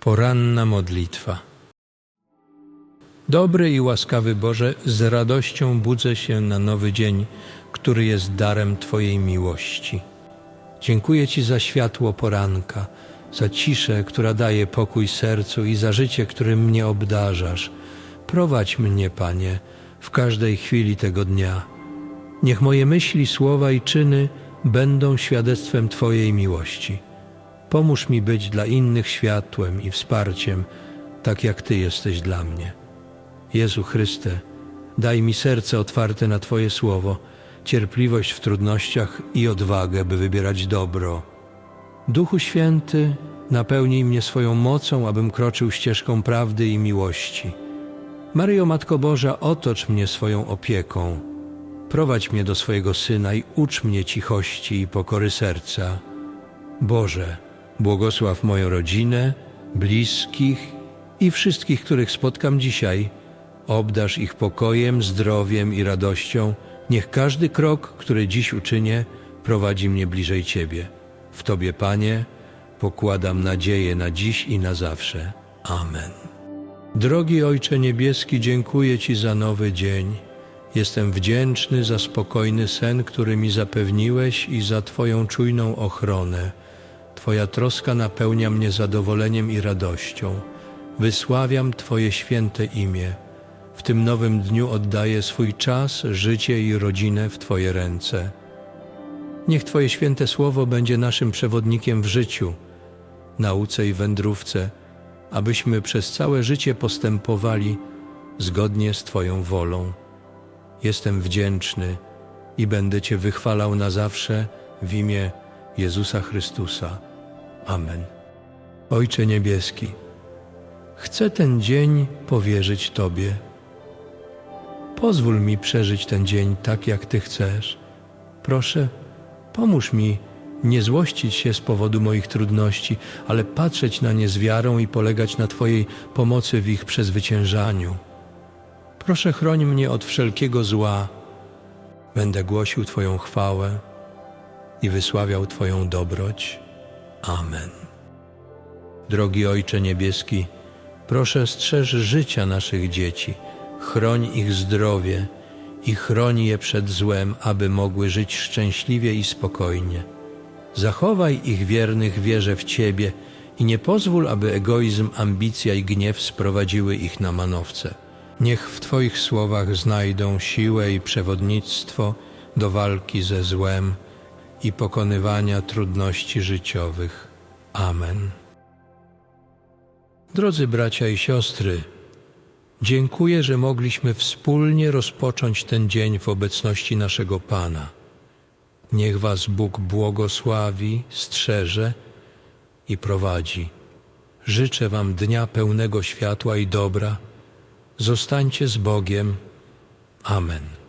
Poranna modlitwa. Dobry i łaskawy Boże, z radością budzę się na nowy dzień, który jest darem Twojej miłości. Dziękuję Ci za światło poranka, za ciszę, która daje pokój sercu i za życie, którym mnie obdarzasz. Prowadź mnie, Panie, w każdej chwili tego dnia. Niech moje myśli, słowa i czyny będą świadectwem Twojej miłości. Pomóż mi być dla innych światłem i wsparciem, tak jak Ty jesteś dla mnie. Jezu Chryste, daj mi serce otwarte na Twoje słowo, cierpliwość w trudnościach i odwagę, by wybierać dobro. Duchu Święty, napełnij mnie swoją mocą, abym kroczył ścieżką prawdy i miłości. Maryjo Matko Boża, otocz mnie swoją opieką. Prowadź mnie do swojego Syna i ucz mnie cichości i pokory serca. Boże, błogosław moją rodzinę, bliskich i wszystkich, których spotkam dzisiaj. Obdarz ich pokojem, zdrowiem i radością. Niech każdy krok, który dziś uczynię, prowadzi mnie bliżej Ciebie. W Tobie, Panie, pokładam nadzieję na dziś i na zawsze. Amen. Drogi Ojcze Niebieski, dziękuję Ci za nowy dzień. Jestem wdzięczny za spokojny sen, który mi zapewniłeś i za Twoją czujną ochronę. Twoja troska napełnia mnie zadowoleniem i radością. Wysławiam Twoje święte imię. W tym nowym dniu oddaję swój czas, życie i rodzinę w Twoje ręce. Niech Twoje święte słowo będzie naszym przewodnikiem w życiu, nauce i wędrówce, abyśmy przez całe życie postępowali zgodnie z Twoją wolą. Jestem wdzięczny i będę Cię wychwalał na zawsze w imię Jezusa Chrystusa. Amen. Ojcze Niebieski, chcę ten dzień powierzyć Tobie. Pozwól mi przeżyć ten dzień tak, jak Ty chcesz. Proszę, pomóż mi nie złościć się z powodu moich trudności, ale patrzeć na nie z wiarą i polegać na Twojej pomocy w ich przezwyciężaniu. Proszę, chroń mnie od wszelkiego zła. Będę głosił Twoją chwałę i wysławiał Twoją dobroć. Amen. Drogi Ojcze Niebieski, proszę strzeż życia naszych dzieci, chroń ich zdrowie i chroń je przed złem, aby mogły żyć szczęśliwie i spokojnie. Zachowaj ich wiernych wierze w Ciebie i nie pozwól, aby egoizm, ambicja i gniew sprowadziły ich na manowce. Niech w Twoich słowach znajdą siłę i przewodnictwo do walki ze złem i pokonywania trudności życiowych. Amen. Drodzy bracia i siostry, dziękuję, że mogliśmy wspólnie rozpocząć ten dzień w obecności naszego Pana. Niech Was Bóg błogosławi, strzeże i prowadzi. Życzę Wam dnia pełnego światła i dobra. Zostańcie z Bogiem. Amen.